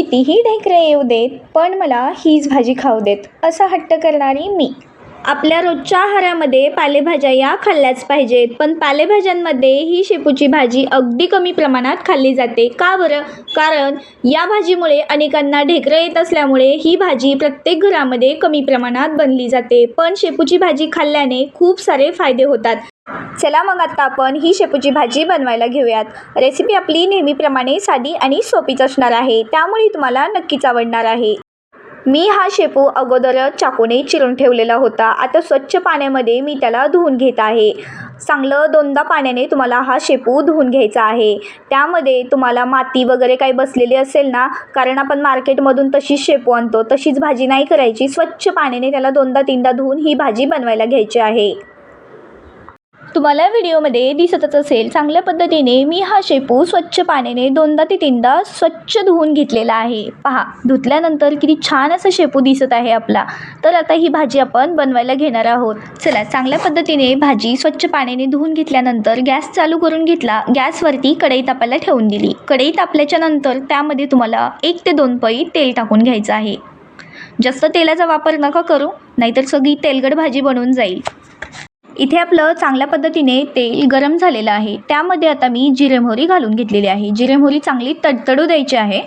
कितीही ढेकरे येऊ देत पण मला हीच भाजी खाऊ देत असा हट्ट करणारी मी. आपल्या रोजच्या आहारामध्ये पालेभाज्या या खाल्ल्याच पाहिजेत पण पालेभाज्यांमध्ये ही शेपूची भाजी अगदी कमी प्रमाणात खाल्ली जाते. का बरं? कारण या भाजीमुळे अनेकांना ढेकरं येत असल्यामुळे ही भाजी प्रत्येक घरामध्ये कमी प्रमाणात बनली जाते. पण शेपूची भाजी खाल्ल्याने खूप सारे फायदे होतात. चला मग आता आपण ही शेपूची भाजी बनवायला घेऊयात. रेसिपी आपली नेहमीप्रमाणे साधी आणि सोपीच असणार आहे. त्यामुळे तुम्हाला नक्कीच आवडणार आहे. मी हा शेपू अगोदरच चाकूने चिरून ठेवलेला होता. आता स्वच्छ पाण्यामध्ये मी त्याला धुवून घेत आहे. चांगलं दोनदा पाण्याने तुम्हाला हा शेपू धुवून घ्यायचा आहे. त्यामध्ये तुम्हाला माती वगैरे काही बसलेली असेल ना कारण आपण मार्केटमधून तशीच शेपू आणतो तशीच भाजी नाही करायची. स्वच्छ पाण्याने त्याला दोनदा तीनदा धुवून ही भाजी बनवायला घ्यायची आहे. तुम्हाला व्हिडिओमध्ये दिसतच असेल चांगल्या पद्धतीने मी हा शेपू स्वच्छ पाण्याने दोनदा ते तीनदा स्वच्छ धुवून घेतलेला आहे. पहा धुतल्यानंतर किती छान असा शेपू दिसत आहे आपला. तर आता ही भाजी आपण बनवायला घेणार आहोत. चला चांगल्या पद्धतीने भाजी स्वच्छ पाण्याने धुवून घेतल्यानंतर गॅस चालू करून घेतला. गॅसवरती कढई तापायला ठेवून दिली. कढई तापल्याच्या नंतर त्यामध्ये तुम्हाला एक ते दोन पई तेल टाकून घ्यायचं आहे. जास्त तेलाचा वापर नका करू नाहीतर सगळी तेलगड भाजी बनून जाईल. इथे आपलं चांगल्या पद्धतीने तेल गरम झालेलं आहे. त्यामध्ये आता मी जिरे मोहरी घालून घेतलेली आहे. जिरे मोहरी चांगली तडतडू द्यायची आहे.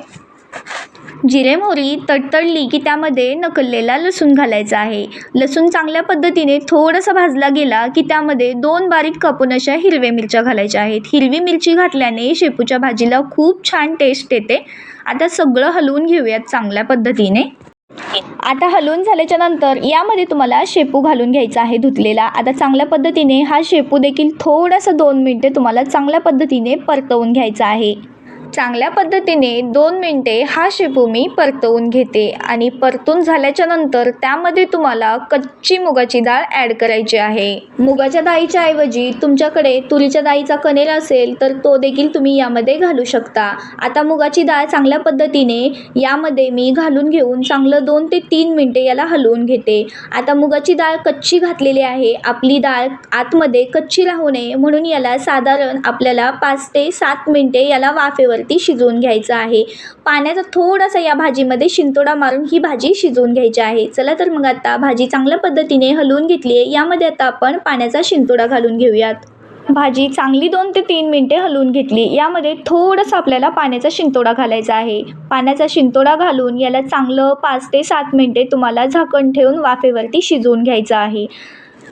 जिरे मोहरी तडतडली की त्यामध्ये नकललेला लसूण घालायचा आहे. लसूण चांगल्या पद्धतीने थोडासा भाजला गेला की त्यामध्ये दोन बारीक कापून अशा हिरव्या मिरच्या घालायच्या आहेत. हिरवी मिरची घातल्याने शेपूच्या भाजीला खूप छान टेस्ट येते. आता सगळं हलवून घेऊयात चांगल्या पद्धतीने. आता हलवून झाल्याच्यानंतर यामध्ये तुम्हाला शेपू घालून घ्यायचा आहे धुतलेला. आता चांगल्या पद्धतीने हा शेपू देखील थोडासा दोन मिनटे तुम्हाला चांगल्या पद्धतीने परतवून घ्यायचा आहे. चांगल्या पद्धतीने दोन मिनटे हा शेपू मी परतवून घेते आणि परतून झाल्याच्यानंतर त्यामध्ये तुम्हाला कच्ची मुगाची डाळ ॲड करायची आहे. मुगाच्या डाळीच्या ऐवजी तुमच्याकडे तुरीच्या डाळीचा कणेर असेल तर तो देखील तुम्ही यामध्ये घालू शकता. आता मुगाची डाळ चांगल्या पद्धतीने यामध्ये मी घालून घेऊन चांगलं दोन ते तीन मिनटे याला हलवून घेते. आता मुगाची डाळ कच्ची घातलेली आहे. आपली डाळ आतमध्ये कच्ची राहू नये म्हणून याला साधारण आपल्याला पाच ते सात मिनटे याला वाफेवरती शिजवून घ्यायचं आहे. पाण्याचा थोडासा या भाजीमध्ये शिंतोडा मारून ही भाजी शिजवून घ्यायची आहे. चला तर मग आता भाजी चांगल्या पद्धतीने हलवून घेतली आहे. यामध्ये आता आपण पाण्याचा शिंतोडा घालून घेऊयात. भाजी चांगली दोन ते तीन मिनटे हलवून घेतली. यामध्ये थोडंसं आपल्याला पाण्याचा शिंतोडा घालायचा आहे. पाण्याचा शिंतोडा घालून याला चांगलं पाच ते सात मिनटे तुम्हाला झाकण ठेवून वाफेवरती शिजवून घ्यायचं आहे.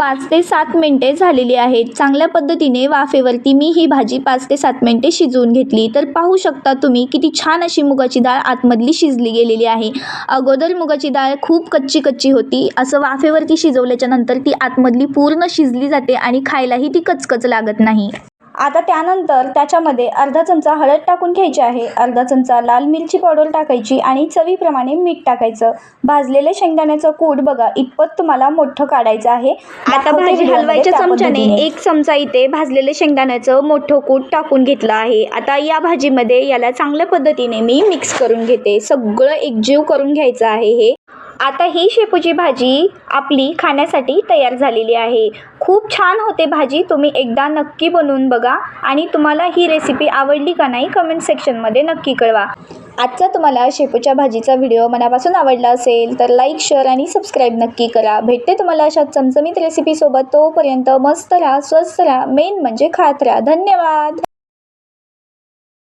पाच ते सात मिनटे झालेली आहेत. चांगल्या पद्धतीने वाफेवरती मी ही भाजी पाच ते सात मिनटे शिजवून घेतली. तर पाहू शकता तुम्ही किती छान अशी मुगाची डाळ आतमधली शिजली गेलेली आहे. अगोदर मुगाची डाळ खूप कच्ची कच्ची होती. असं वाफेवरती शिजवल्याच्या नंतर ती आतमधली पूर्ण शिजली जाते आणि खायलाही ती कचकच लागत नाही. आता त्यानंतर त्याच्यामध्ये अर्धा चमचा हळद टाकून घ्यायची आहे. अर्धा चमचा लाल मिरची पावडर टाकायची आणि चवीप्रमाणे मीठ टाकायचं. भाजलेले शेंगदाण्याचं कूट बघा इतपत तुम्हाला मोठं काढायचं आहे. आता भाजी हलवायच्या चमच्याने. एक चमचा इथे भाजलेले शेंगदाण्याचं मोठं कूट टाकून घेतलं आहे. आता या भाजीमध्ये याला चांगल्या पद्धतीने मी मिक्स करून घेते. सगळं एकजीव करून घ्यायचं आहे हे. आता ही शेपूची भाजी आपली खाण्यासाठी तयार झालेली आहे. खूप छान होते भाजी. तुम्ही एकदा नक्की बनवून बघा आणि तुम्हाला ही रेसिपी आवडली का नाही कमेंट सेक्शनमध्ये नक्की कळवा. आजचा तुम्हाला शेपूच्या भाजीचा व्हिडिओ मनापासून आवडला असेल तर लाईक शेअर आणि सबस्क्राईब नक्की करा. भेटते तुम्हाला अशा चमचमीत रेसिपीसोबत तोपर्यंत मस्त राहा स्वस्त राहा. मेन म्हणजे खात राहा. धन्यवाद!